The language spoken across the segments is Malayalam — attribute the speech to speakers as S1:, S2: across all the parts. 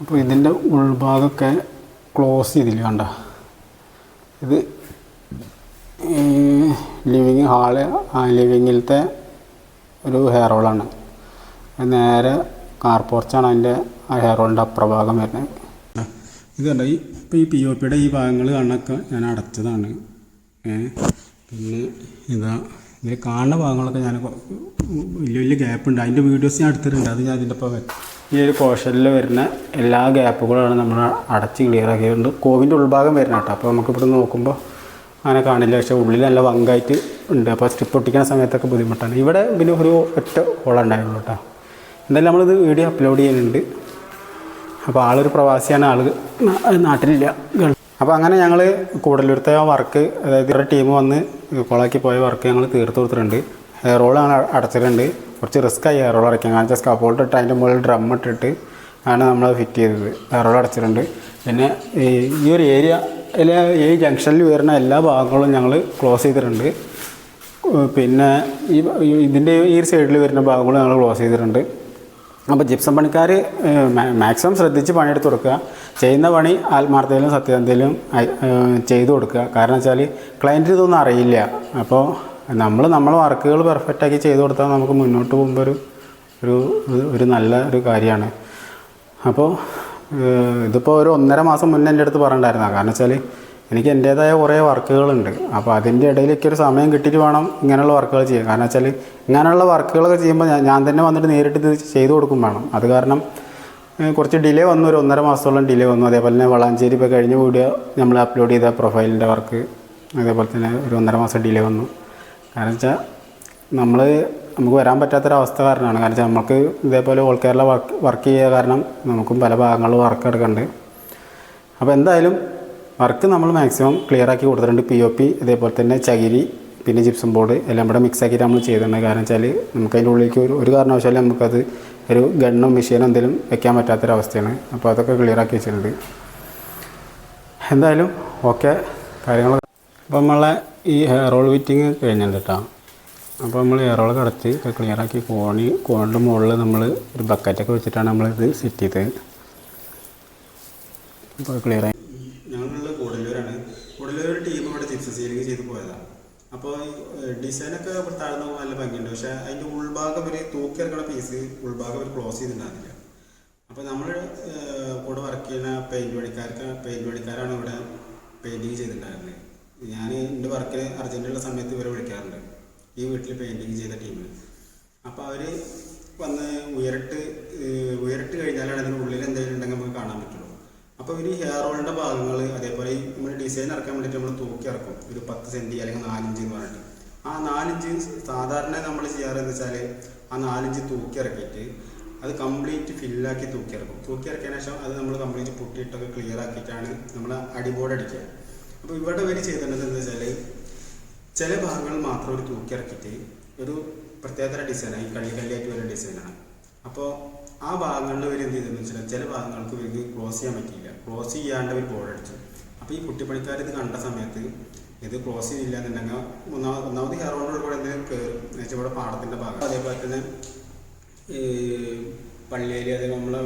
S1: അപ്പോൾ ഇതിന്റെ ഉൾഭാഗമൊക്കെ ക്ലോസ് ചെയ്തില്ല കണ്ട? ഇത് ലിവിങ് ഹാൾ ലിവിങ്ങിലത്തെ ഒരു ഹെയർ ഓളാണ് നേരെ കാർ പോർച്ചാണ് അതിന്റെ ആ ഹെയർ ഓളിന്റെ അപ്രഭാഗം വരുന്നത്. ഇത് കണ്ട? ഈ ഇപ്പോൾ ഈ പി ഒ പിയുടെ ഈ ഭാഗങ്ങൾ കാണാനൊക്കെ ഞാൻ അടച്ചതാണ്. പിന്നെ ഇതാ ഇതിൽ കാണുന്ന ഭാഗങ്ങളൊക്കെ ഞാൻ വലിയ വലിയ ഗ്യാപ്പ് ഉണ്ട്. അതിന്റെ വീഡിയോസ് ഞാൻ എടുത്തിട്ടുണ്ട്. അത് ഞാൻ ഇതിന്റെ ഇപ്പോൾ ഈ ഒരു പോർഷനിൽ വരുന്ന എല്ലാ ഗ്യാപ്പുകളാണ് നമ്മൾ അടച്ച് ക്ലിയർ ആക്കിയിട്ടുണ്ട്. കോവിന്റെ ഉൾഭാഗം വരുന്ന കേട്ടോ. അപ്പോൾ നമുക്കിവിടെ നോക്കുമ്പോൾ അങ്ങനെ കാണില്ല. പക്ഷേ ഉള്ളിൽ നല്ല വങ്കായിട്ട് ഉണ്ട്. അപ്പോൾ സ്ട്രിപ്പ് ഒട്ടിക്കുന്ന സമയത്തൊക്കെ ബുദ്ധിമുട്ടാണ്. ഇവിടെ പിന്നെ ഒരു ഒറ്റ ഹോളുണ്ടായുള്ളൂ കേട്ടോ. എന്തായാലും നമ്മളിത് വീഡിയോ അപ്ലോഡ് ചെയ്യുന്നുണ്ട്. അപ്പോൾ ആളൊരു പ്രവാസിയാണ്. ആൾ നാട്ടിലില്ല. അപ്പോൾ അങ്ങനെ ഞങ്ങൾ കൂടലൂരത്തെ ആ വർക്ക് അതായത് ഇവരുടെ ടീം വന്ന് കൊളാക്കി പോയ വർക്ക് ഞങ്ങൾ തീർത്ത് കൊടുത്തിട്ടുണ്ട്. റോളാണ് അടച്ചിട്ടുണ്ട്. കുറച്ച് റിസ്ക് ആയി ഹെയർ റോൾ അടയ്ക്കാൻ. കാരണം വെച്ചാൽ സ്കപ്പോൾട്ട് ഇട്ട് അതിന്റെ മുകളിൽ ഡ്രം ഇട്ടിട്ട് ആണ് നമ്മൾ ഫിറ്റ് ചെയ്തത്. ഹെയർ റോൾ അടച്ചിട്ടുണ്ട്. പിന്നെ ഈ ഒരു ഏരിയ ഈ ജംഗ്ഷനിൽ വരുന്ന എല്ലാ ഭാഗങ്ങളും ഞങ്ങൾ ക്ലോസ് ചെയ്തിട്ടുണ്ട്. പിന്നെ ഈ ഇതിന്റെ ഈ സൈഡിൽ വരുന്ന ഭാഗങ്ങളും ഞങ്ങൾ ക്ലോസ് ചെയ്തിട്ടുണ്ട്. അപ്പോൾ ജിപ്സം പണിക്കാർ മാക്സിമം ശ്രദ്ധിച്ച് പണിയെടുത്ത് കൊടുക്കുക. ചെയ്യുന്ന പണി ആത്മാർത്ഥയിലും സത്യസന്ധയിലും ചെയ്തു കൊടുക്കുക. കാരണം വെച്ചാൽ ക്ലയന്റ് ഇതൊന്നും അറിയില്ല. അപ്പോൾ നമ്മൾ നമ്മളെ വർക്കുകൾ പെർഫെക്റ്റാക്കി ചെയ്തു കൊടുത്താൽ നമുക്ക് മുന്നോട്ട് പോകുമ്പോൾ ഒരു ഒരു ഒരു- നല്ല ഒരു കാര്യമാണ്. അപ്പോൾ ഇതിപ്പോൾ ഒരു ഒന്നര മാസം മുന്നേ എന്റെ അടുത്ത് പറഞ്ഞിട്ടുണ്ടായിരുന്നു. കാരണം വെച്ചാൽ എനിക്ക് എന്റേതായ കുറേ വർക്കുകളുണ്ട്. അപ്പോൾ അതിന്റെ ഇടയിലേക്ക് ഒരു സമയം കിട്ടിയിട്ട് വേണം ഇങ്ങനെയുള്ള വർക്കുകൾ ചെയ്യാൻ. കാരണം വെച്ചാൽ ഇങ്ങനെയുള്ള വർക്കുകളൊക്കെ ചെയ്യുമ്പോൾ ഞാൻ ഞാൻ തന്നെ വന്നിട്ട് നേരിട്ട് ഇത് ചെയ്തു കൊടുക്കും വേണം. അത് കാരണം കുറച്ച് ഡിലേ വന്നു. ഒരു ഒന്നര മാസത്തോളം ഡിലേ വന്നു. അതേപോലെ തന്നെ വളാഞ്ചേരി ഇപ്പോൾ കഴിഞ്ഞ വീഡിയോ നമ്മൾ അപ്ലോഡ് ചെയ്ത പ്രൊഫൈലിന്റെ വർക്ക് അതേപോലെ തന്നെ ഒരു ഒന്നര മാസം ഡിലേ വന്നു. കാരണം വെച്ചാൽ നമ്മൾ നമുക്ക് വരാൻ പറ്റാത്തൊരവസ്ഥ കാരണമാണ്. കാരണം വെച്ചാൽ നമുക്ക് ഇതേപോലെ ഓൾ കേരള വർക്ക് വർക്ക് ചെയ്യുക കാരണം നമുക്കും പല ഭാഗങ്ങളിൽ വർക്ക് എടുക്കുന്നുണ്ട് അപ്പോൾ എന്തായാലും വർക്ക് നമ്മൾ മാക്സിമം ക്ലിയർ ആക്കി കൊടുത്തിട്ടുണ്ട്. പി ഒ പി ഇതേപോലെ തന്നെ ചകിരി പിന്നെ ജിപ്സം ബോർഡ് എല്ലാം കൂടെ മിക്സ് ആക്കിയിട്ട് നമ്മൾ ചെയ്തിട്ടുണ്ട്. കാരണം വെച്ചാൽ നമുക്ക് അതിന്റെ ഉള്ളിലേക്ക് ഒരു ഒരു കാരണവശാലും നമുക്കത് ഒരു ഗണ്ണും മെഷീനോ എന്തെങ്കിലും വെക്കാൻ പറ്റാത്തൊരവസ്ഥയാണ്. അപ്പോൾ അതൊക്കെ ക്ലിയർ ആക്കി വെച്ചിട്ടുണ്ട്. എന്തായാലും ഓക്കെ കാര്യങ്ങൾ അപ്പോൾ നമ്മളെ ഈ ഹെയർ ഓൾ വിറ്റിങ് കഴിഞ്ഞിട്ടുണ്ട് കേട്ടോ അപ്പോൾ നമ്മൾ ഹെയർ ഓൾ ക്ലിയർ ആക്കി കോണി കോണിന്റെ മുകളിൽ നമ്മൾ ഒരു ബക്കറ്റൊക്കെ വെച്ചിട്ടാണ് നമ്മളിത് സെറ്റ് ചെയ്തത്. അപ്പോൾ ക്ലിയർ ആയി. ഞങ്ങളുള്ള കൂടല്ലൂരാണ് കൂടല്ലൂർ ഒരു ടീം ഇവിടെ ജിപ്സം സീലിംഗ് ചെയ്ത് പോയതാണ് അപ്പോൾ ഡിസൈനൊക്കെ താഴ്ന്ന നല്ല ഭംഗിയുണ്ട്. പക്ഷേ അതിന്റെ ഉൾഭാഗം ഒരു തൂക്കി ഇറക്കുന്ന പീസ് ഉൾഭാഗം ഒരു ക്ലോസ് ചെയ്തിട്ടുണ്ടായിരുന്നില്ല. അപ്പോൾ നമ്മൾ കൂടെ വർക്ക് ചെയ്യുന്ന പെയിന്റ് പണിക്കാർക്ക് പെയിന്റ് പണിക്കാരാണ് ഇവിടെ പെയിന്റിങ് ചെയ്തിട്ടുണ്ടായിരുന്നത്. ഞാൻ എന്റെ വർക്കിന് അർജന്റുള്ള സമയത്ത് ഇവരെ വിളിക്കാറുണ്ട്. ഈ വീട്ടിൽ പെയിന്റിങ് ചെയ്ത ടീമിൽ അപ്പോൾ അവർ വന്ന് ഉയരട്ട് ഉയരട്ട് കഴിഞ്ഞാലാണ് അതിന്റെ ഉള്ളിൽ എന്തെങ്കിലും ഉണ്ടെങ്കിൽ നമുക്ക് കാണാൻ പറ്റുള്ളൂ. അപ്പോൾ ഇവർ ഹെയർ റോളിന്റെ ഭാഗങ്ങൾ അതേപോലെ നമ്മൾ ഡിസൈൻ ഇറക്കാൻ വേണ്ടിയിട്ട് നമ്മൾ തൂക്കി ഇറക്കും. ഒരു പത്ത് സെന്റി അല്ലെങ്കിൽ നാലിഞ്ച് എന്ന് പറഞ്ഞിട്ട്. ആ നാലിഞ്ച് സാധാരണ നമ്മൾ ചെയ്യാറെന്ന് വെച്ചാൽ ആ നാലിഞ്ച് തൂക്കി ഇറക്കിയിട്ട് അത് കംപ്ലീറ്റ് ഫില്ലാക്കി തൂക്കി ഇറക്കും. തൂക്കി ഇറക്കിയതിന് ശേഷം അത് നമ്മൾ കംപ്ലീറ്റ് പൊട്ടിയിട്ടൊക്കെ ക്ലിയർ ആക്കിയിട്ടാണ് നമ്മൾ അടിബോർഡ് അടിക്കുക. അപ്പോൾ ഇവിടെ വരെ ചെയ്തിട്ടുള്ളത് എന്താ ചില ഭാഗങ്ങൾ മാത്രം ഒരു തൂക്കി ഇറക്കിയിട്ട് ഒരു പ്രത്യേകതര ഡിസൈനാണ് ഈ കള്ളി കള്ളിയായിട്ട് വരുന്ന ഡിസൈനാണ് അപ്പോൾ ആ ഭാഗങ്ങളിൽ ഇവർ എന്ത് ചെയ്തെന്ന് വെച്ചാൽ ചില ഭാഗങ്ങൾക്ക് ഇവർക്ക് ക്ലോസ് ചെയ്യാൻ പറ്റിയില്ല. ക്ലോസ് ചെയ്യാണ്ട് ഒരു ബോർഡ് അടിച്ചു. അപ്പോൾ ഈ കുട്ടിപ്പണിക്കാർ ഇത് കണ്ട സമയത്ത് ഇത് ക്ലോസ് ചെയ്തില്ല എന്നുണ്ടെങ്കിൽ ഒന്നാമത് ഒന്നാമത് ഹെയർ റോഡിൽ കൂടെ എന്തെങ്കിലും കയറും ഇവിടെ പാടത്തിന്റെ ഭാഗം. അതേപോലെ തന്നെ ഈ പള്ളിയിൽ അതേപോലെ നമ്മളെ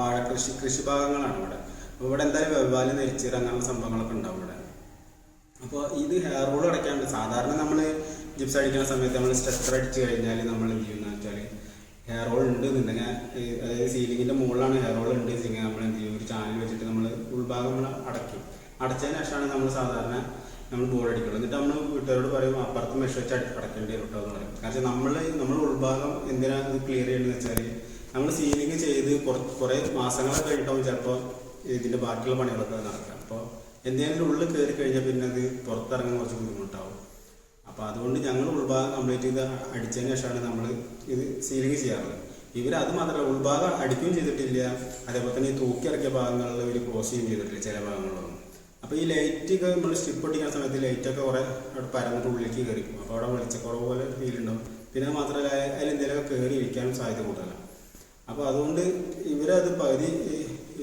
S1: വാഴ കൃഷി കൃഷി ഭാഗങ്ങളാണ് ഇവിടെ. അപ്പോൾ ഇവിടെ എന്തായാലും വെവ്വാൽ നെരിച്ചിറങ്ങാനുള്ള സംഭവങ്ങളൊക്കെ ഉണ്ടാവും ഇവിടെ. അപ്പോൾ ഇത് ഹെയർ റോൾ അടയ്ക്കാണ്ട് സാധാരണ നമ്മൾ ജിപ്സ് അടിക്കുന്ന സമയത്ത് നമ്മൾ സ്ട്രെച്ചർ അടിച്ച് കഴിഞ്ഞാൽ നമ്മൾ എന്ത് ചെയ്യുന്ന വെച്ചാൽ ഹെയർ റോൾ ഉണ്ട് എന്നുണ്ടെങ്കിൽ അതായത് സീലിങ്ങിന്റെ മുകളിലാണ് ഹെയർ റോൾ ഉണ്ട് വെച്ചെങ്കിൽ നമ്മൾ എന്ത് ചെയ്യും? ഒരു ചാനൽ വെച്ചിട്ട് നമ്മൾ ഉൾഭാഗം നമ്മൾ അടയ്ക്കും. അടച്ചതിന് ശേഷമാണ് നമ്മൾ സാധാരണ നമ്മൾ ബോൾ അടിക്കുള്ളൂ. എന്നിട്ട് നമ്മൾ വീട്ടുകാരോട് പറയും അപ്പുറത്ത് മെഷ് വെച്ച് അടി അടയ്ക്കേണ്ടി വരും കേട്ടോ എന്ന് പറയും. കാരണം നമ്മൾ നമ്മൾ ഉൾഭാഗം എന്തിനാണ് ഇത് ക്ലിയർ ചെയ്യണമെന്ന് വെച്ചാൽ നമ്മൾ സീലിംഗ് ചെയ്ത് കുറേ മാസങ്ങളൊക്കെ കഴിഞ്ഞിട്ടാവും ചിലപ്പോൾ ഇതിന്റെ ബാക്കിയുള്ള പണികളൊക്കെ നടക്കുക. എന്തെങ്കിലും ഉള്ളിൽ കയറി കഴിഞ്ഞാൽ പിന്നെ അത് പുറത്തിറങ്ങാൻ കുറച്ച് ബുദ്ധിമുട്ടാവും. അപ്പോൾ അതുകൊണ്ട് ഞങ്ങൾ ഉൾഭാഗം കംപ്ലീറ്റ് ചെയ്ത് അടിച്ചതിന് ശേഷമാണ് നമ്മൾ ഇത് സീലിംഗ് ചെയ്യാറുള്ളത്. ഇവർ അത് മാത്രമല്ല ഉൾഭാഗം അടിക്കുകയും ചെയ്തിട്ടില്ല. അതേപോലെ തന്നെ ഈ തൂക്കി ഇറക്കിയ ഭാഗങ്ങളിൽ ഇവർ ക്ലോസ് ചെയ്യുകയും ചെയ്തിട്ടില്ല ചില ഭാഗങ്ങളിലൊന്നും അപ്പോൾ ഈ ലൈറ്റൊക്കെ നമ്മൾ സ്ട്രിപ്പ് ഒട്ടിക്കുന്ന സമയത്ത് ലൈറ്റൊക്കെ കുറേ അവിടെ പരന്നിട്ട് ഉള്ളിലേക്ക് കയറിക്കും അപ്പോൾ അവിടെ വെളിച്ചക്കുറവ് പോലെ ഫീൽ ഉണ്ടാവും. പിന്നെ മാത്രമല്ല അതിൽ എന്തെങ്കിലുമൊക്കെ കയറി ഇരിക്കാനും സാധ്യത കൂടുതലാണ്. അപ്പോൾ അതുകൊണ്ട് ഇവരത് പകുതി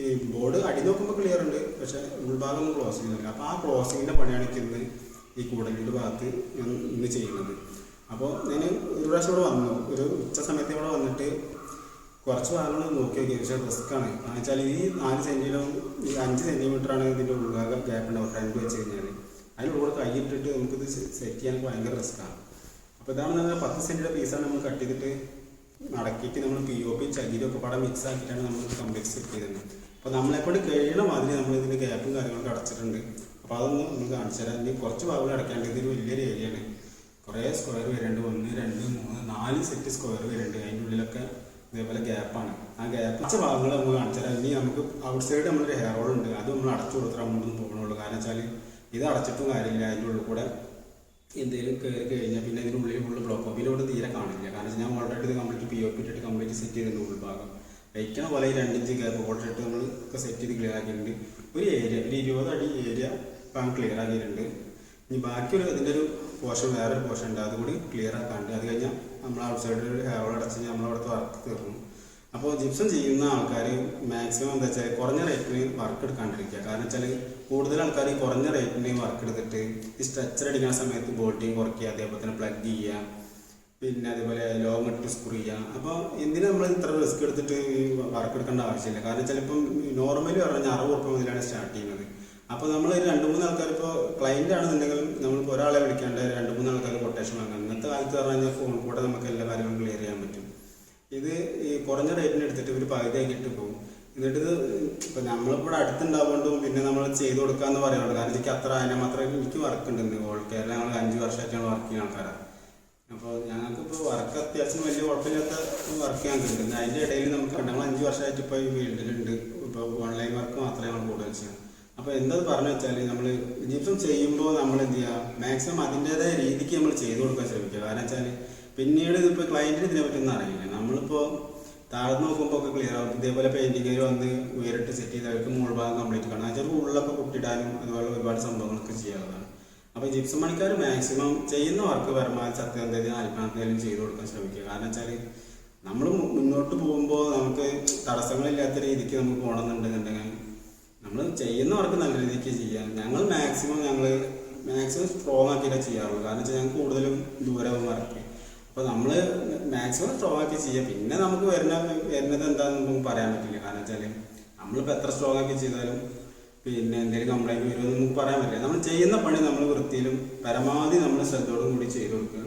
S1: ഈ- ബോർഡ് അടി നോക്കുമ്പോൾ ക്ലിയർ ഉണ്ട്. പക്ഷെ ഉൾഭാഗം ക്ലോസ് ചെയ്യുന്നില്ല അപ്പോൾ ആ ക്ലോസിങ്ങിന്റെ പണിയാണ് ഇന്ന് ഈ കൂടലിന്റെ ഭാഗത്ത് ഞാൻ ഇന്ന് ചെയ്യുന്നത്. അപ്പോൾ ഞാൻ ഒരു പ്രാവശ്യം ഇവിടെ വന്നു. ഒരു ഉച്ച സമയത്ത് ഇവിടെ വന്നിട്ട് കുറച്ച് ഭാഗങ്ങൾ നോക്കി നോക്കി. പക്ഷേ റിസ്ക്കാണ് കാരണം വെച്ചാൽ ഈ നാല് സെന്റിലും ഈ അഞ്ച് സെന്റിമീറ്ററാണ് ഇതിന്റെ ഉൾഭാഗം ഗ്യാപ്പ് ഉണ്ടാവും ഫ്രണ്ട് വെച്ച് കഴിഞ്ഞാൽ അതിനുള്ളിൽ കൈയിട്ടിട്ട് നമുക്കിത് സെറ്റ് ചെയ്യാൻ ഭയങ്കര റിസ്ക്കാണ് അപ്പോൾ ഇതാണ് നമ്മൾ പത്ത് സെന്റിയുടെ പീസാണ് നമ്മൾ കട്ട് ചെയ്തിട്ട് മടക്കിയിട്ട് നമ്മൾ പി ഒ പി ചകിരിയൊക്കെ പടം മിക്സ് ആക്കിയിട്ടാണ് നമ്മൾ കംപ്ലീറ്റ് സെറ്റ് ചെയ്തത്. അപ്പോൾ നമ്മളെക്കൊണ്ട് കഴിയണ മാതിരി നമ്മൾ ഇതിന്റെ ഗ്യാപ്പും കാര്യങ്ങളൊക്കെ അടച്ചിട്ടുണ്ട്. അപ്പോൾ അതൊന്ന് നമ്മൾ കാണിച്ചു തരാം. ഇനി കുറച്ച് ഭാഗങ്ങൾ അടയ്ക്കാണ്ട് ഇതൊരു വലിയൊരു ഏരിയയാണ് കുറേ സ്ക്വയർ വരുന്നുണ്ട് ഒന്ന് രണ്ട് മൂന്ന് നാല് സെറ്റ് സ്ക്വയർ വരുന്നുണ്ട് അതിന്റെ ഉള്ളിലൊക്കെ ഇതേപോലെ ഗ്യാപ്പാണ് ആ ഗ്യാപ്പ് കുറച്ച് ഭാഗങ്ങൾ നമ്മൾ കാണിച്ചു തരാം. ഇനി നമുക്ക് ഔട്ട് സൈഡ് നമ്മളൊരു ഹെയർ ഓൾ ഉണ്ട്. അത് നമ്മൾ അടച്ചു കൊടുത്താൽ നമ്മളൊന്നും പോകണുള്ളൂ. കാരണം വെച്ചാൽ ഇത് അടച്ചിട്ടും കാര്യമില്ല. അതിന്റെ ഉള്ളിൽ കൂടെ എന്തെങ്കിലും കയറി കഴിഞ്ഞാൽ പിന്നെ ഇതിനുള്ളിൽ ഫുള്ള് ബ്ലോക്ക് ഓഫ് ഇതിലൂടെ തീരെ കാണില്ല. കാരണം ഞാൻ ഓൾറെഡി ഇത് കംപ്ലീറ്റ് പി ഒ പി ഇട്ടിട്ട് കംപ്ലീറ്റ് സെറ്റ് ചെയ്തിട്ടുണ്ട് ഉൾഭാഗം. വയ്ക്കണ പോലെ ഈ രണ്ടിഞ്ച് ഗ്യാപ്പ് ഇട്ട് നമ്മൾ ഒക്കെ സെറ്റ് ചെയ്ത് ക്ലിയർ ആക്കിയിട്ടുണ്ട്. ഒരു ഏരിയ ഒരു ഇരുപത് അടി ഏരിയ ഇപ്പം ക്ലിയർ ആക്കിയിട്ടുണ്ട്. ഇനി ബാക്കി ഒരു ഇതിന്റെ ഒരു പോർഷൻ വേറൊരു പോർഷൻ ഉണ്ട്. അതുകൂടി ക്ലിയർ ആക്കാണ്ട്. അത് കഴിഞ്ഞാൽ നമ്മൾ ഔട്ട് സൈഡിൽ ഒരു ഹെയർ അടച്ച് നമ്മളവിടുത്തെ വർക്ക് തീർന്നു. അപ്പോൾ ജിപ്സം ചെയ്യുന്ന ആൾക്കാർ മാക്സിമം എന്താ വെച്ചാൽ കുറഞ്ഞ റേറ്റിന് വർക്ക് എടുക്കാണ്ടിരിക്കുക. കാരണം വെച്ചാൽ കൂടുതൽ ആൾക്കാർ ഈ കുറഞ്ഞ റേറ്റിന് വർക്ക് എടുത്തിട്ട് ഈ സ്ട്രക്ചർ അടിക്കുന്ന സമയത്ത് ബോൾട്ടിങ് കുറയ്ക്കുക. അതേപോലെ തന്നെ പ്ലഗ് ചെയ്യുക. പിന്നെ അതേപോലെ ലോങ് ഇട്ട് സ്ക്രൂ അപ്പോൾ എന്തിനാ നമ്മൾ ഇത്ര റിസ്ക് എടുത്തിട്ട് വർക്ക് എടുക്കേണ്ട ആവശ്യമില്ല? കാരണം ചിലപ്പം നോർമലി പറഞ്ഞാൽ അറുപത് ഉറുപ്പ് മുതലാണ് സ്റ്റാർട്ട് ചെയ്യുന്നത്. അപ്പോൾ നമ്മൾ രണ്ട് മൂന്ന് ആൾക്കാർ ഇപ്പോൾ ക്ലയന്റ് ആണെന്നുണ്ടെങ്കിലും നമ്മളിപ്പോൾ ഒരാളെ വിളിക്കാണ്ട് രണ്ട് മൂന്ന് ആൾക്കാർ കൊട്ടേഷൻ വാങ്ങാം. ഇന്നത്തെ കാലത്ത് പറഞ്ഞു കഴിഞ്ഞാൽ ഫോൺ കൂടെ നമുക്ക് എല്ലാ കാര്യങ്ങളും ക്ലിയർ ചെയ്യാൻ പറ്റും. ഇത് ഈ കുറഞ്ഞ റേറ്റിന് എടുത്തിട്ട് ഒരു പകുതിയാക്കിയിട്ട് പോകും എന്നിട്ട് ഇത് ഇപ്പം നമ്മളിവിടെ അടുത്തുണ്ടാവുകൊണ്ടും പിന്നെ നമ്മൾ ചെയ്ത് കൊടുക്കാമെന്ന് പറയുന്നുണ്ട് കാരണം എനിക്ക് അത്ര അതിനെ മാത്രമേ എനിക്ക് വർക്ക് ഉണ്ടെന്ന് ഓൾ കേരള ഞങ്ങൾ അഞ്ച് വർഷമായിട്ടാണ് വർക്ക് ചെയ്യുന്ന ആൾക്കാരാണ്. അപ്പോൾ ഞങ്ങൾക്കിപ്പോൾ വർക്ക് അത്യാവശ്യം വലിയ കുഴപ്പമില്ലാത്ത വർക്ക് ഞങ്ങൾക്ക് ഉണ്ട് അതിന്റെ ഇടയിൽ നമുക്ക് ഞങ്ങൾ അഞ്ച് വർഷമായിട്ട് ഇപ്പോൾ ഈ ഫീൽഡിലുണ്ട് ഇപ്പോൾ ഓൺലൈൻ വർക്ക് മാത്രമേ നമ്മൾ കൂടുതൽ ചെയ്യാം അപ്പോൾ എന്താ പറഞ്ഞു വെച്ചാൽ നമ്മൾ ജിപ്സം ചെയ്യുമ്പോൾ നമ്മൾ എന്ത് ചെയ്യുക മാക്സിമം അതിന്റെതായ രീതിക്ക് നമ്മൾ ചെയ്തു കൊടുക്കാൻ ശ്രമിക്കുക. കാരണം വെച്ചാൽ പിന്നീട് ഇതിപ്പോൾ ക്ലയന്റിന് ഇതിനെ പറ്റുന്ന അറിയില്ല. നമ്മളിപ്പോൾ താഴ്ന്നു നോക്കുമ്പോൾ ഒക്കെ ക്ലിയർ ആവും. ഇതേപോലെ പെയിന്റിങ്ങിൽ വന്ന് ഉയരിട്ട് സെറ്റ് ചെയ്ത് അവർക്ക് മുകൾ ഭാഗം കംപ്ലീറ്റ് കാണാം ചിലപ്പോൾ ഉള്ളൊക്കെ പൊട്ടിടാനും അതുപോലെ ഒരുപാട് സംഭവങ്ങളൊക്കെ ചെയ്യാവുന്നതാണ്. അപ്പോൾ ജിപ്സം പണിക്കാർ മാക്സിമം ചെയ്യുന്ന വർക്ക് പരമാവധി സത്യസന്ധതയും ആത്മാർത്ഥതയിലും ചെയ്തു കൊടുക്കാൻ ശ്രമിക്കുക. കാരണം വെച്ചാൽ നമ്മൾ മുന്നോട്ട് പോകുമ്പോൾ നമുക്ക് തടസ്സങ്ങളില്ലാത്ത രീതിക്ക് നമുക്ക് പോകണമെന്നുണ്ടെന്നുണ്ടെങ്കിൽ നമ്മൾ ചെയ്യുന്ന വർക്ക് നല്ല രീതിക്ക് ചെയ്യാം. ഞങ്ങൾ മാക്സിമം ഞങ്ങൾ മാക്സിമം സ്ട്രോങ് ആക്കിയിട്ടേ ചെയ്യാറുള്ളൂ. കാരണം വെച്ചാൽ ഞങ്ങൾ കൂടുതലും ദൂരവും വർക്ക് അപ്പോൾ നമ്മൾ മാക്സിമം സ്ട്രോങ് ആക്കി ചെയ്യുക പിന്നെ നമുക്ക് വരുന്ന വരുന്നത് എന്താണെന്ന് പറയാൻ പറ്റില്ല. കാരണം വെച്ചാൽ നമ്മളിപ്പോൾ എത്ര സ്ട്രോങ് ആക്കി ചെയ്താലും പിന്നെ എന്തെങ്കിലും കംപ്ലൈന്റ് വരുമെന്ന് നമുക്ക് പറയാൻ പറ്റില്ല. നമ്മൾ ചെയ്യുന്ന പണി നമ്മൾ വൃത്തിയിലും പരമാവധി നമ്മൾ ശ്രദ്ധയോടും കൂടി ചെയ്തു കൊടുക്കുക.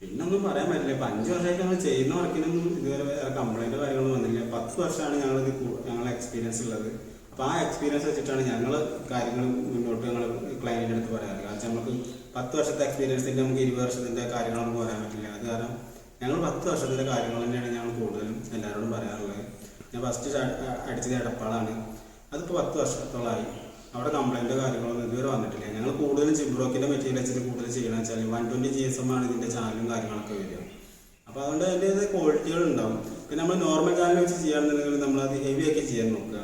S1: പിന്നെ ഒന്നും പറയാൻ പറ്റില്ല. ഇപ്പം അഞ്ച് വർഷമായിട്ട് നമ്മൾ ചെയ്യുന്ന വർക്കിനൊന്നും ഇതുവരെ വേറെ കംപ്ലൈന്റോ കാര്യങ്ങളൊന്നും വന്നില്ല. പത്ത് വർഷമാണ് ഞങ്ങളിത് ഞങ്ങളെ എക്സ്പീരിയൻസ് ഉള്ളത്. അപ്പോൾ ആ എക്സ്പീരിയൻസ് വെച്ചിട്ടാണ് ഞങ്ങൾ കാര്യങ്ങൾ മുന്നോട്ട് ഞങ്ങൾ ക്ലയന്റിന്റെ അടുത്ത് പറയാറ്. കാരണം നമുക്ക് പത്ത് വർഷത്തെ എക്സ്പീരിയൻസിന്റെ നമുക്ക് ഇരുപത് വർഷത്തിന്റെ കാര്യങ്ങളൊന്നും പറയാൻ പറ്റില്ല. അത് കാരണം ഞങ്ങൾ പത്ത് വർഷത്തിന്റെ കാര്യങ്ങൾ തന്നെയാണ് ഞങ്ങൾ കൂടുതലും എല്ലാവരോടും പറയാറുള്ളത്. ഞാൻ ഫസ്റ്റ് അടിച്ചത് എടപ്പാളാണ്. അതിപ്പോൾ പത്ത് വർഷത്തോളമായി അവിടെ കംപ്ലൈന്റോ കാര്യങ്ങളൊന്നും ഇതുവരെ വന്നിട്ടില്ല. ഞങ്ങൾ കൂടുതലും ജിബ്രോക്കിന്റെ മെറ്റീരിയൽ വെച്ചിട്ട് കൂടുതൽ ചെയ്യണമെന്ന് വെച്ചാൽ one twenty G S M ആണ് ഇതിന്റെ ചാനലും കാര്യങ്ങളൊക്കെ വരിക. അപ്പോൾ അതുകൊണ്ട് അതിന്റെ ക്വാളിറ്റികൾ ഉണ്ടാവും. പിന്നെ നമ്മൾ നോർമൽ ചാനൽ വെച്ച് ചെയ്യുകയാണെന്നുണ്ടെങ്കിൽ നമ്മളത് ഹെവി ആക്കി ചെയ്യാൻ നോക്കുക.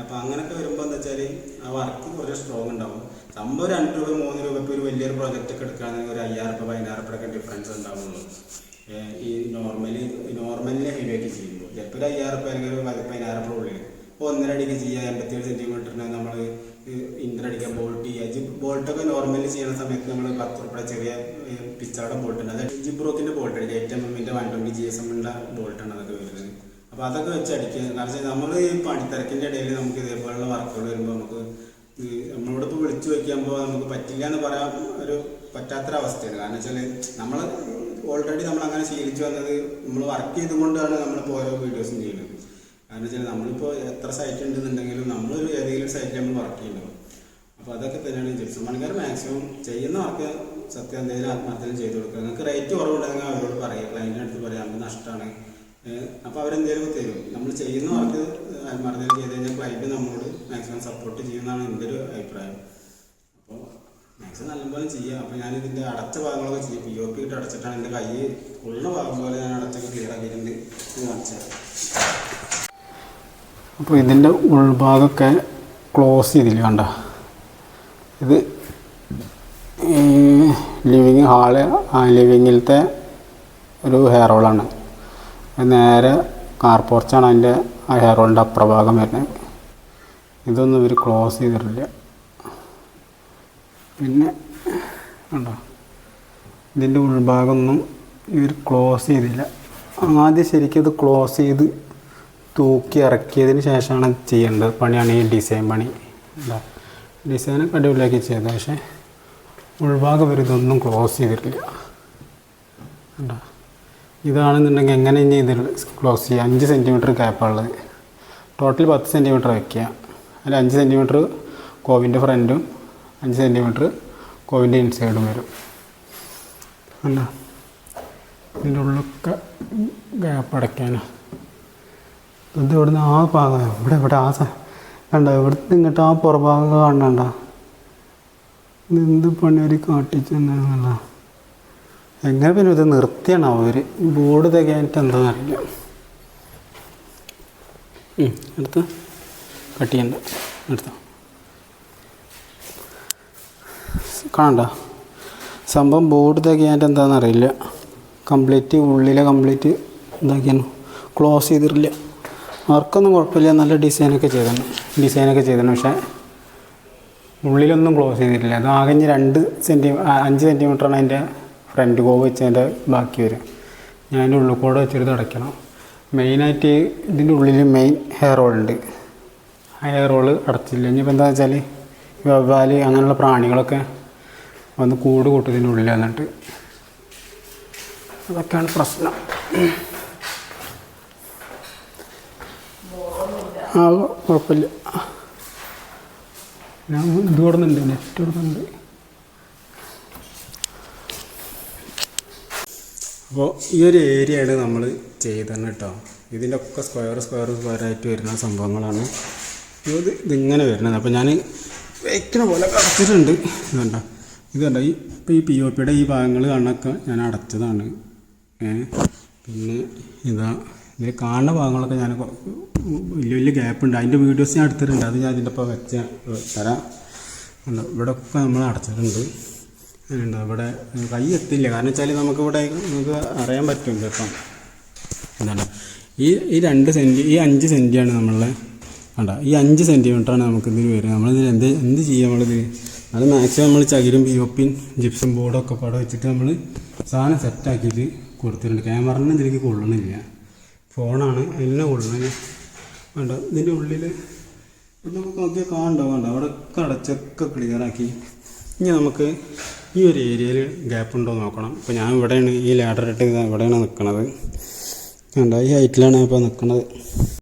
S1: അപ്പോൾ അങ്ങനെയൊക്കെ വരുമ്പോൾ എന്താ വെച്ചാൽ ആ വർക്ക് കുറച്ച് സ്ട്രോങ് ഉണ്ടാവും. സംഭവം രണ്ട് രൂപ മൂന്ന് രൂപ ഇപ്പോൾ ഒരു വലിയൊരു പ്രോജക്റ്റ് ഒക്കെ എടുക്കുകയാണെങ്കിൽ ഒരു അയ്യായിരം രൂപ പതിനായിരം രൂപ ഒക്കെ ഡിഫറൻസ് ഉണ്ടാവുള്ളൂ. ഈ നോർമലി നോർമലിനെ ഹെവി ആക്കി ചെയ്യുമ്പോൾ. ചിലപ്പോൾ ഒരു അയ്യായിരം രൂപ അല്ലെങ്കിൽ ഒരു പതി- പതിനായിരം രൂപ ഉള്ളിൽ ഇപ്പോൾ ഒന്നര അടിക്ക് ചെയ്യുക എൺപത്തിയേഴ് നമ്മൾ ഇന്ദ്രടിക്കാൻ ബോൾട്ട് ചെയ്യുക ബോൾട്ടൊക്കെ നോർമലി ചെയ്യുന്ന സമയത്ത് നമ്മൾ പത്ത് റുപ്യ ചെറിയ പിച്ചാടം ബോൾട്ട് ഉണ്ട്. അതായത് ജിബ്രോക്കിന്റെ ബോൾട്ട് അടിക്കുക. എയ്റ്റ് എം എമ്മിന്റെ വൺ ട്വന്റി ജി എസ് എമ്മിന്റെ ബോൾട്ടാണ് അതൊക്കെ വരുന്നത്. അപ്പോൾ അതൊക്കെ വെച്ച് അടിക്കുക. കാരണം വെച്ചാൽ നമ്മൾ ഈ പണിത്തിരക്കിന്റെ ഇടയിൽ നമുക്ക് ഇതേപോലുള്ള വർക്കുകൾ വരുമ്പോൾ നമുക്ക് നമ്മളോട് ഇപ്പോൾ വിളിച്ചു വയ്ക്കുമ്പോൾ നമുക്ക് പറ്റില്ല എന്ന് പറയാൻ ഒരു പറ്റാത്തൊരവസ്ഥയാണ്. കാരണം വെച്ചാൽ നമ്മൾ ഓൾറെഡി നമ്മൾ അങ്ങനെ ശീലിച്ചു വന്നത് നമ്മൾ വർക്ക് ചെയ്തുകൊണ്ടാണ് നമ്മളിപ്പോൾ ഓരോ വീഡിയോസും ചെയ്യുന്നത്. കാരണം വെച്ചാൽ നമ്മളിപ്പോൾ എത്ര സൈറ്റ് ഉണ്ടെന്നുണ്ടെങ്കിലും നമ്മളൊരു ഏതെങ്കിലും സൈറ്റിൽ നമ്മൾ വർക്ക് ചെയ്യുന്നുണ്ടാവും അപ്പോൾ അതൊക്കെ തന്നെയാണ് ജിപ്സം പണിക്കാർ മാക്സിമം ചെയ്യുന്ന വർക്ക് സത്യം എന്തെങ്കിലും ആത്മഹത്യം ചെയ്തു കൊടുക്കുക. നിങ്ങൾക്ക് റേറ്റ് കുറവുണ്ടെങ്കിൽ അവരോട് പറയുക ക്ലയന്റിന്റെ അടുത്ത് പറയാം നമുക്ക് നഷ്ടമാണ് അപ്പോൾ അവരെന്തെങ്കിലും തരും. നമ്മൾ ചെയ്യുന്ന വർക്ക് ആത്മഹത്യം ചെയ്ത് കഴിഞ്ഞാൽ ക്ലയന്റ് നമ്മളോട് മാക്സിമം സപ്പോർട്ട് ചെയ്യുന്നതാണ് എന്റെ ഒരു അഭിപ്രായം. അപ്പോൾ മാക്സിമം നല്ലപോലെ ചെയ്യുക അപ്പോൾ ഞാൻ ഇതിന്റെ അടച്ച ഭാഗങ്ങളൊക്കെ ചെയ്യും. പി ഒ പി ഇട്ട് അടച്ചിട്ടാണ് എന്റെ കൈ ഉള്ള ഭാഗം പോലെ ഞാൻ അടച്ചൊക്കെ ക്ലിയർ ആക്കിയിട്ടുണ്ട്. കാണിച്ചത് അപ്പോൾ ഇതിന്റെ ഉൾഭാഗമൊക്കെ ക്ലോസ് ചെയ്തില്ല കണ്ട? ഇത് ഈ ലിവിങ് ഹാൾ ലിവിങ്ങിലത്തെ ഒരു ഹെയർ ഹോളാണ് നേരെ കാർ പോർച്ചാണ് അതിന്റെ ആ ഹെയർ ഹോളിന്റെ അപ്രഭാഗം വരുന്നത്. ഇതൊന്നും ഇവർ ക്ലോസ് ചെയ്തിട്ടില്ല. പിന്നെ കണ്ടോ? ഇതിന്റെ ഉൾഭാഗമൊന്നും ഇവർ ക്ലോസ് ചെയ്തില്ല. ആദ്യം ശരിക്കും ഇത് ക്ലോസ് ചെയ്ത് തൂക്കി ഇറക്കിയതിന് ശേഷമാണ് ചെയ്യേണ്ടത് പണിയാണ് ഈ ഡിസൈൻ പണി. എന്താ ഡിസൈനൊക്കെ അടിപൊളിയാക്കി ചെയ്തത് പക്ഷേ ഉൾഭാഗം വരെ ഇതൊന്നും ക്ലോസ് ചെയ്തിട്ടില്ല. കണ്ടോ? ഇതാണെന്നുണ്ടെങ്കിൽ എങ്ങനെ ഇനി ഇത് ക്ലോസ് ചെയ്യുക അഞ്ച് സെന്റിമീറ്റർ ഗ്യാപ്പുള്ളത് ടോട്ടൽ പത്ത് സെന്റിമീറ്റർ വയ്ക്കുക അതിൽ അഞ്ച് സെന്റിമീറ്റർ കോവിന്റെ ഫ്രണ്ടും അഞ്ച് സെന്റിമീറ്റർ കോവിന്റെ ഇൻസൈഡും വരും. കണ്ടോ? ഇതിന്റെ ഉള്ളൊക്കെ ഗ്യാപ്പ് അടയ്ക്കാനാണ്. ഇത് ഇവിടുന്ന് ആ ഭാഗം ഇവിടെ ഇവിടെ ആ കണ്ട? ഇവിടുന്ന് ഇങ്ങോട്ട് ആ പുറഭാഗം കാണണ്ട എന്ത് പണി ഒരു കാട്ടിച്ചെന്നല്ല എങ്ങനെ പിന്നെ ഇത് നിർത്തിയാണ് അവർ ബോർഡ് തികയാനിട്ട് എന്താ അറിയില്ല എടുത്ത്. കട്ട് ചെയ്യണ്ട. എടുത്തോ. കാണണ്ട? സംഭവം ബോർഡ് തികയാനിട്ട് എന്താണെന്നറിയില്ല. കംപ്ലീറ്റ് ഉള്ളിലെ കംപ്ലീറ്റ് ഇതാക്കിയാണ്? ക്ലോസ് ചെയ്തിട്ടില്ല. വർക്കൊന്നും കുഴപ്പമില്ല. നല്ല ഡിസൈനൊക്കെ ചെയ്തിരുന്നു. ഡിസൈനൊക്കെ ചെയ്തിരുന്നു. പക്ഷേ ഉള്ളിലൊന്നും ക്ലോസ് ചെയ്തിട്ടില്ല. അത് ആകെ ഇനി രണ്ട് സെന്റി അഞ്ച് സെന്റിമീറ്ററാണ് അതിന്റെ ഫ്രണ്ട് കോവ് വെച്ചതിന്റെ ബാക്കി വരും ഞാൻ അതിന്റെ ഉള്ളിൽ കൂടെ വെച്ചിട്ട് അടയ്ക്കണം. മെയിനായിട്ട് ഇതിന്റെ ഉള്ളിൽ മെയിൻ ഹെയർ റോൾ ഉണ്ട്. ആ ഹെയർ റോൾ അടച്ചില്ല ഇനിയിപ്പോൾ എന്താ വെച്ചാൽ വവ്വാൽ അങ്ങനെയുള്ള പ്രാണികളൊക്കെ വന്ന് കൂട് കൂട്ടും ഇതിന്റെ ഉള്ളിൽ വന്നിട്ട് അതൊക്കെയാണ് പ്രശ്നം. ആ കുഴപ്പമില്ല. ഞാൻ ഇത് കൊടുക്കുന്നുണ്ട് നെറ്റ് കൊടുക്കുന്നുണ്ട് അപ്പോൾ ഈ ഒരു ഏരിയയാണ് നമ്മൾ ചെയ്തത് കേട്ടോ. ഇതിന്റെ ഒക്കെ സ്ക്വയർ സ്ക്വയർ സ്ക്വയർ ആയിട്ട് വരുന്ന സംഭവങ്ങളാണ്. ഇത് ഇതിങ്ങനെ വരുന്നത്. അപ്പോൾ ഞാൻ വയ്ക്കണ പോലെ അടച്ചിട്ടുണ്ട് ഇത് ഇതുണ്ട ഇത് കണ്ട? ഈ ഇപ്പോൾ ഈ പി ഒ പിയുടെ ഈ ഭാഗങ്ങൾ കാണൊക്കെ ഞാൻ അടച്ചതാണ്. പിന്നെ ഇതാ ഇതിൽ കാണുന്ന ഭാഗങ്ങളൊക്കെ ഞാൻ വലിയ വലിയ ഗ്യാപ്പ് ഉണ്ട് അതിന്റെ വീഡിയോസ് ഞാൻ എടുത്തിട്ടുണ്ട്. അത് ഞാൻ ഇതിന്റെ ഒപ്പം വെച്ച തരാം. ഇവിടെ ഒക്കെ നമ്മൾ അടച്ചിട്ടുണ്ട്. ഉണ്ട് ഇവിടെ കൈ എത്തില്ല. കാരണം വെച്ചാൽ നമുക്കിവിടെ നമുക്ക് അറിയാൻ പറ്റും ചിലപ്പം എന്താണ് ഈ ഈ രണ്ട് സെന്റി ഈ അഞ്ച് സെന്റിയാണ് നമ്മളെ കണ്ട? ഈ അഞ്ച് സെന്റിമീറ്ററാണ് നമുക്ക് ഇതിൽ വരിക. നമ്മളിതിൽ എന്ത് എന്ത് ചെയ്യുക നമ്മളിത് അത് മാക്സിമം നമ്മൾ ചകിരും പി ഒ പിൻ ജിപ്സും ബോർഡൊക്കെ പാടെ വെച്ചിട്ട് നമ്മൾ സാധനം സെറ്റാക്കിയിട്ട് കൊടുത്തിട്ടുണ്ട്. ക്യാമറനെ ഇതിലേക്ക് കൊള്ളണില്ല ഫോണാണ് എന്നെ കൊള്ളുന്നത് വേണ്ട ഇതിന്റെ ഉള്ളിൽ നമുക്ക് നോക്കിയാൽ കാണണ്ട വേണ്ട അവിടെ അടച്ചൊക്കെ ക്ലിയറാക്കി. ഇനി നമുക്ക് ഈ ഒരു ഏരിയയിൽ ഗ്യാപ്പ് ഉണ്ടോ നോക്കണം. ഇപ്പോൾ ഞാൻ ഇവിടെയാണ് ഈ ലാഡർ ഇട്ട് ഇവിടെയാണ് നിൽക്കുന്നത് വേണ്ട ഈ ഹൈറ്റിലാണ് ഇപ്പോൾ നിൽക്കുന്നത്